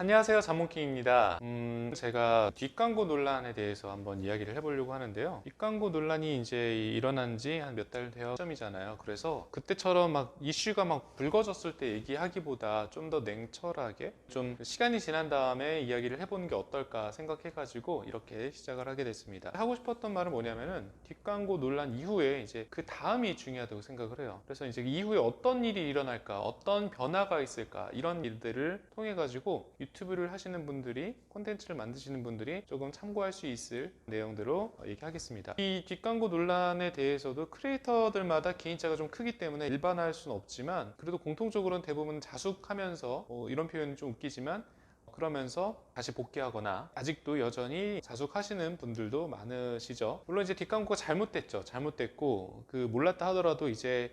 안녕하세요 자몽킹입니다. 음, 제가 뒷광고 논란에 대해서 한번 이야기를 해보려고 하는데요. 뒷광고 논란이 이제 일어난 지 한 몇 달 되어 점이잖아요. 그래서 그때처럼 막 이슈가 막 불거졌을 때 얘기하기보다 좀 더 냉철하게 좀 시간이 지난 다음에 이야기를 해보는 게 어떨까 생각해 가지고 이렇게 시작을 하게 됐습니다. 하고 싶었던 말은 뭐냐면은 뒷광고 논란 이후에 이제 그 다음이 중요하다고 생각을 해요. 그래서 이제 이후에 어떤 일이 일어날까 어떤 변화가 있을까 이런 일들을 통해 가지고 유튜브를 하시는 분들이 콘텐츠를 만드시는 분들이 조금 참고할 수 있을 내용들로 얘기하겠습니다. 이 뒷광고 논란에 대해서도 크리에이터들마다 개인차가 좀 크기 때문에 일반화할 수는 없지만 그래도 공통적으로는 대부분 자숙하면서 어, 이런 표현이 좀 웃기지만 그러면서 다시 복귀하거나 아직도 여전히 자숙하시는 분들도 많으시죠. 물론 이제 뒷광고가 잘못됐죠. 잘못됐고 그 몰랐다 하더라도 이제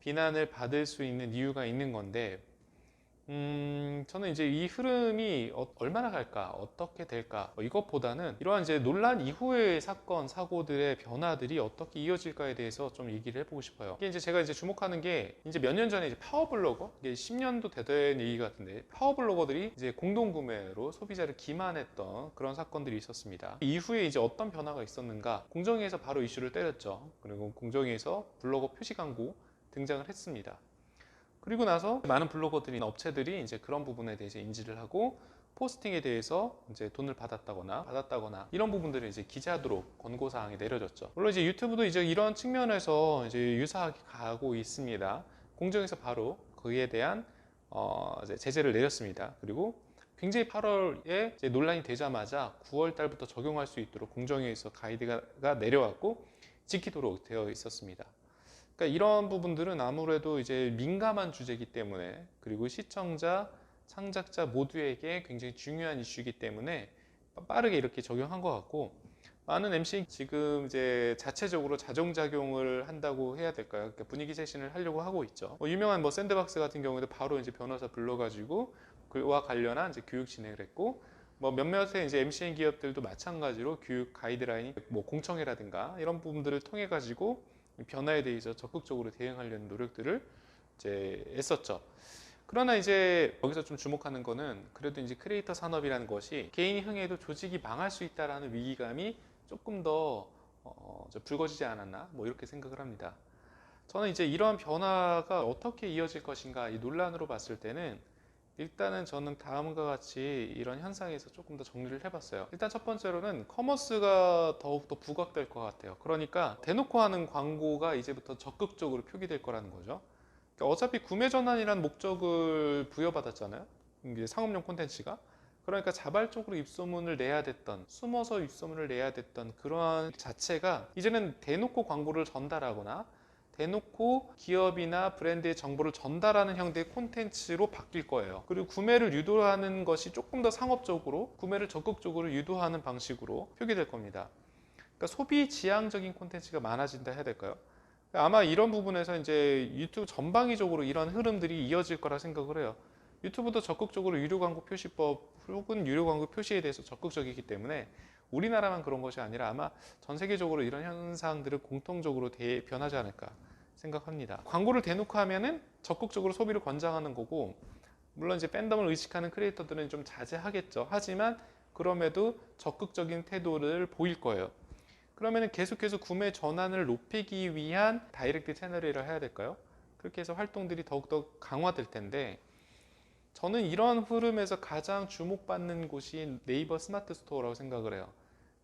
비난을 받을 수 있는 이유가 있는 건데 음, 저는 이제 이 흐름이 어- 얼마나 갈까, 어떻게 될까, 뭐 이것보다는 이러한 이제 논란 이후의 사건, 사고들의 변화들이 어떻게 이어질까에 대해서 좀 얘기를 해보고 싶어요. 이게 이제 제가 이제 주목하는 게 이제 몇 년 전에 이제 파워블로거, 이게 10년도 되된 얘기 같은데 파워블로거들이 이제 공동구매로 소비자를 기만했던 그런 사건들이 있었습니다. 이후에 이제 어떤 변화가 있었는가, 공정위에서 바로 이슈를 때렸죠. 그리고 공정위에서 블로거 표시 광고 등장을 했습니다. 그리고 나서 많은 블로거들이나 업체들이 이제 그런 부분에 대해서 인지를 하고 포스팅에 대해서 이제 돈을 받았다거나 받았다거나 이런 부분들을 이제 기재하도록 권고 사항이 내려졌죠. 물론 이제 유튜브도 이제 이런 측면에서 이제 유사하게 가고 있습니다. 공정에서 바로 그에 대한 어 제재를 내렸습니다. 그리고 굉장히 8월에 이제 논란이 되자마자 9월 달부터 적용할 수 있도록 공정위에서 가이드가 내려왔고 지키도록 되어 있었습니다. 그러니까 이런 부분들은 아무래도 이제 민감한 주제이기 때문에 그리고 시청자, 창작자 모두에게 굉장히 중요한 이슈이기 때문에 빠르게 이렇게 적용한 것 같고 많은 MC 지금 이제 자체적으로 자정작용을 한다고 해야 될까요? 그러니까 분위기 쇄신을 하려고 하고 있죠. 뭐 유명한 뭐 샌드박스 같은 경우에도 바로 이제 변호사 불러가지고 그와 관련한 이제 교육 진행을 했고 뭐 몇몇의 이제 MCN 기업들도 마찬가지로 교육 가이드라인이 뭐 공청회라든가 이런 부분들을 통해 가지고 이 변화에 대해서 적극적으로 대응하려는 노력들을 이제 했었죠. 그러나 이제 여기서 좀 주목하는 거는 그래도 이제 크리에이터 산업이라는 것이 개인이 흥해도 조직이 망할 수 있다라는 위기감이 조금 더 어, 저 불거지지 않았나 뭐 이렇게 생각을 합니다. 저는 이제 이러한 변화가 어떻게 이어질 것인가 이 논란으로 봤을 때는 일단은 저는 다음과 같이 이런 현상에서 조금 더 정리를 해봤어요. 일단 첫 번째로는 커머스가 더욱더 부각될 것 같아요. 그러니까 대놓고 하는 광고가 이제부터 적극적으로 표기될 거라는 거죠. 그러니까 어차피 구매 전환이라는 목적을 부여받았잖아요. 이게 상업용 콘텐츠가. 그러니까 자발적으로 입소문을 내야 됐던, 숨어서 입소문을 내야 됐던 그러한 자체가 이제는 대놓고 광고를 전달하거나 대놓고 기업이나 브랜드의 정보를 전달하는 형태의 콘텐츠로 바뀔 거예요. 그리고 구매를 유도하는 것이 조금 더 상업적으로 구매를 적극적으로 유도하는 방식으로 표기될 겁니다. 그러니까 소비 지향적인 콘텐츠가 많아진다 해야 될까요? 아마 이런 부분에서 이제 유튜브 전방위적으로 이런 흐름들이 이어질 거라 생각을 해요. 유튜브도 적극적으로 유료 광고 표시법 혹은 유료 광고 표시에 대해서 적극적이기 때문에 우리나라만 그런 것이 아니라 아마 전 세계적으로 이런 현상들을 공통적으로 대, 변하지 않을까 생각합니다. 광고를 대놓고 하면은 적극적으로 소비를 권장하는 거고 물론 이제 팬덤을 의식하는 크리에이터들은 좀 자제하겠죠. 하지만 그럼에도 적극적인 태도를 보일 거예요. 그러면은 계속해서 구매 전환을 높이기 위한 다이렉트 채널이라 해야 될까요? 그렇게 해서 활동들이 더욱더 강화될 텐데 저는 이런 흐름에서 가장 주목받는 곳이 네이버 스마트 스토어라고 생각을 해요.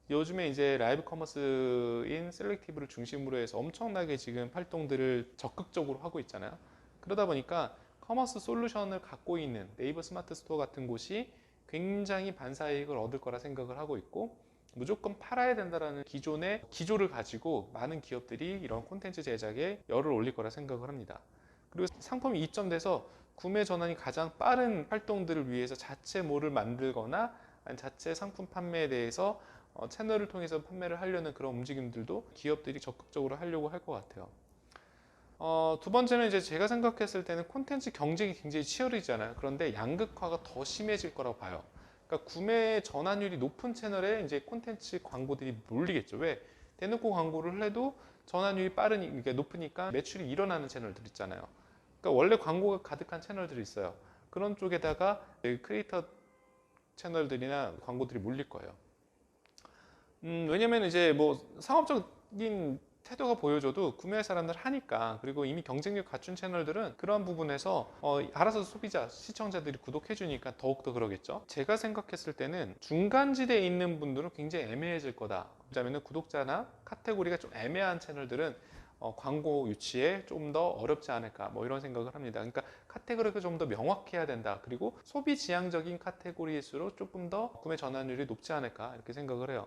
요즘에 이제 라이브 커머스인 셀렉티브를 중심으로 해서 엄청나게 지금 활동들을 적극적으로 하고 있잖아요. 그러다 보니까 커머스 솔루션을 갖고 있는 네이버 스마트 스토어 같은 곳이 굉장히 반사이익을 얻을 거라 생각을 하고 있고 무조건 팔아야 된다라는 기존의 기조를 가지고 많은 기업들이 이런 콘텐츠 제작에 열을 올릴 거라 생각을 합니다. 그리고 상품이 입점돼서 구매 전환이 가장 빠른 활동들을 위해서 자체모를 만들거나 아니 자체 상품 판매에 대해서 어, 채널을 통해서 판매를 하려는 그런 움직임들도 기업들이 적극적으로 하려고 할 것 같아요. 어, 두 번째는 이제 제가 생각했을 때는 콘텐츠 경쟁이 굉장히 치열해지잖아요. 그런데 양극화가 더 심해질 거라고 봐요. 그러니까 구매 전환율이 높은 채널에 이제 콘텐츠 광고들이 몰리겠죠. 왜? 대놓고 광고를 해도 전환율이 빠르니, 그러니까 높으니까 매출이 일어나는 채널들 있잖아요. 그러니까 원래 광고가 가득한 채널들이 있어요. 그런 쪽에다가 크리에이터 채널들이나 광고들이 몰릴 거예요. 음, 왜냐면 이제 뭐 상업적인 태도가 보여줘도 구매할 사람들 하니까 그리고 이미 경쟁력 갖춘 채널들은 그런 부분에서 어, 알아서 소비자 시청자들이 구독해 주니까 더욱더 그러겠죠 제가 생각했을 때는 중간지대에 있는 분들은 굉장히 애매해질 거다 왜냐하면 구독자나 카테고리가 좀 애매한 채널들은 어, 광고 유치에 좀 더 어렵지 않을까 뭐 이런 생각을 합니다. 그러니까 카테고리가 좀 더 명확해야 된다. 그리고 소비 지향적인 카테고리일수록 조금 더 구매 전환율이 높지 않을까 이렇게 생각을 해요.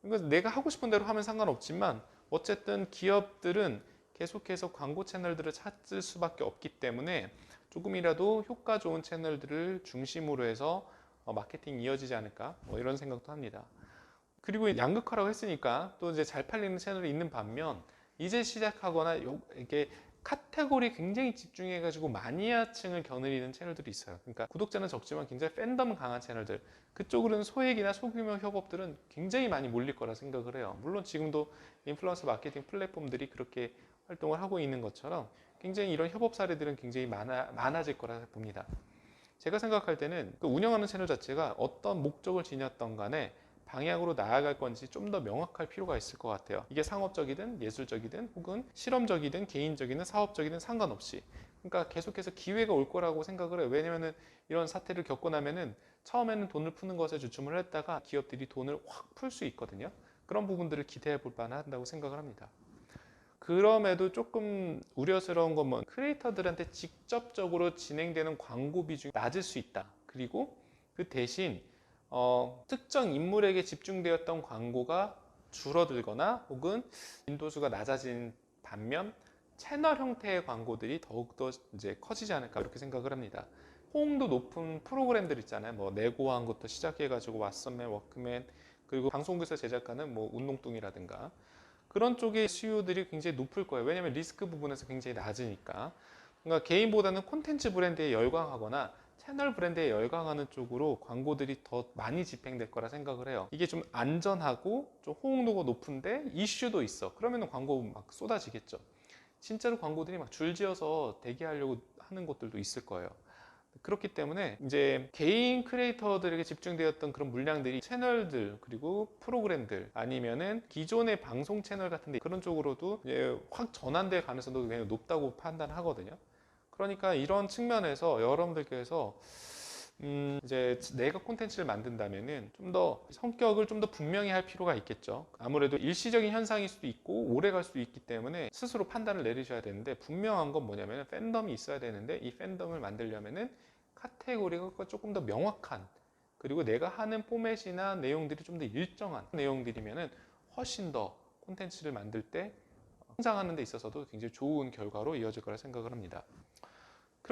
그러니까 내가 하고 싶은 대로 하면 상관없지만 어쨌든 기업들은 계속해서 광고 채널들을 찾을 수밖에 없기 때문에 조금이라도 효과 좋은 채널들을 중심으로 해서 어, 마케팅이 이어지지 않을까 뭐 이런 생각도 합니다. 그리고 양극화라고 했으니까 또 이제 잘 팔리는 채널이 있는 반면 이제 시작하거나 요- 이렇게 카테고리 굉장히 집중해가지고 마니아층을 겨누리는 채널들이 있어요. 그러니까 구독자는 적지만 굉장히 팬덤 강한 채널들 그쪽으로는 소액이나 소규모 협업들은 굉장히 많이 몰릴 거라 생각을 해요. 물론 지금도 인플루언서 마케팅 플랫폼들이 그렇게 활동을 하고 있는 것처럼 굉장히 이런 협업 사례들은 굉장히 많아, 많아질 거라 봅니다. 제가 생각할 때는 그 운영하는 채널 자체가 어떤 목적을 지녔던 간에 방향으로 나아갈 건지 좀 더 명확할 필요가 있을 것 같아요. 이게 상업적이든 예술적이든 혹은 실험적이든 개인적이든 사업적이든 상관없이. 그러니까 계속해서 기회가 올 거라고 생각을 해요. 왜냐면은 이런 사태를 겪고 나면은 처음에는 돈을 푸는 것에 주춤을 했다가 기업들이 돈을 확 풀 수 있거든요. 그런 부분들을 기대해 볼 만한다고 생각을 합니다. 그럼에도 조금 우려스러운 건뭐 크리에이터들한테 직접적으로 진행되는 광고 비중이 낮을 수 있다. 그리고 그 대신 어, 특정 인물에게 집중되었던 광고가 줄어들거나 혹은 인도수가 낮아진 반면 채널 형태의 광고들이 더욱더 이제 커지지 않을까 이렇게 생각을 합니다. 호응도 높은 프로그램들 있잖아요. 뭐 내고한 것부터 시작해가지고 왓썸맨, 워크맨 그리고 방송국에서 제작하는 뭐 운동뚱이라든가 그런 쪽의 수요들이 굉장히 높을 거예요. 왜냐하면 리스크 부분에서 굉장히 낮으니까. 그러니까 개인보다는 콘텐츠 브랜드에 열광하거나 채널 브랜드에 열광하는 쪽으로 광고들이 더 많이 집행될 거라 생각을 해요. 이게 좀 안전하고 좀 호응도가 높은데 이슈도 있어. 그러면 광고 막 쏟아지겠죠. 진짜로 광고들이 막 줄지어서 대기하려고 하는 곳들도 있을 거예요. 그렇기 때문에 이제 개인 크리에이터들에게 집중되었던 그런 물량들이 채널들 그리고 프로그램들 아니면은 기존의 방송 채널 같은데 그런 쪽으로도 확 전환될 가능성도 굉장히 높다고 판단하거든요. 그러니까 이런 측면에서 여러분들께서 음 이제 내가 콘텐츠를 만든다면은 좀 더 성격을 좀 더 분명히 할 필요가 있겠죠. 아무래도 일시적인 현상일 수도 있고 오래 갈 수도 있기 때문에 스스로 판단을 내리셔야 되는데 분명한 건 뭐냐면은 팬덤이 있어야 되는데 이 팬덤을 만들려면은 카테고리가 조금 더 명확한 그리고 내가 하는 포맷이나 내용들이 좀 더 일정한 내용들이면은 훨씬 더 콘텐츠를 만들 때 성장하는 데 있어서도 굉장히 좋은 결과로 이어질 거라 생각을 합니다.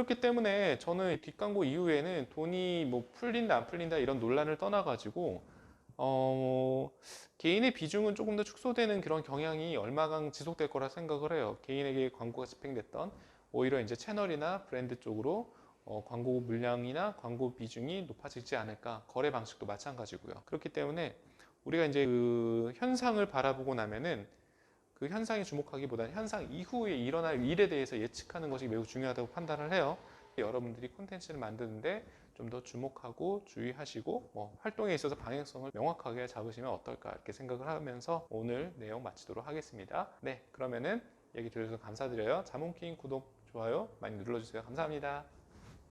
그렇기 때문에 저는 뒷광고 이후에는 돈이 뭐 풀린다 안 풀린다 이런 논란을 떠나가지고 어, 개인의 비중은 조금 더 축소되는 그런 경향이 얼마간 지속될 거라 생각을 해요. 개인에게 광고가 집행됐던 오히려 이제 채널이나 브랜드 쪽으로 어, 광고 물량이나 광고 비중이 높아지지 않을까. 거래 방식도 마찬가지고요. 그렇기 때문에 우리가 이제 그 현상을 바라보고 나면은 그 현상에 주목하기보다는 현상 이후에 일어날 일에 대해서 예측하는 것이 매우 중요하다고 판단을 해요. 여러분들이 콘텐츠를 만드는데 좀 더 주목하고 주의하시고 뭐 활동에 있어서 방향성을 명확하게 잡으시면 어떨까 이렇게 생각을 하면서 오늘 내용 마치도록 하겠습니다. 네, 그러면은 얘기 들어주셔서 감사드려요. 자몽킹 구독, 좋아요 많이 눌러주세요. 감사합니다.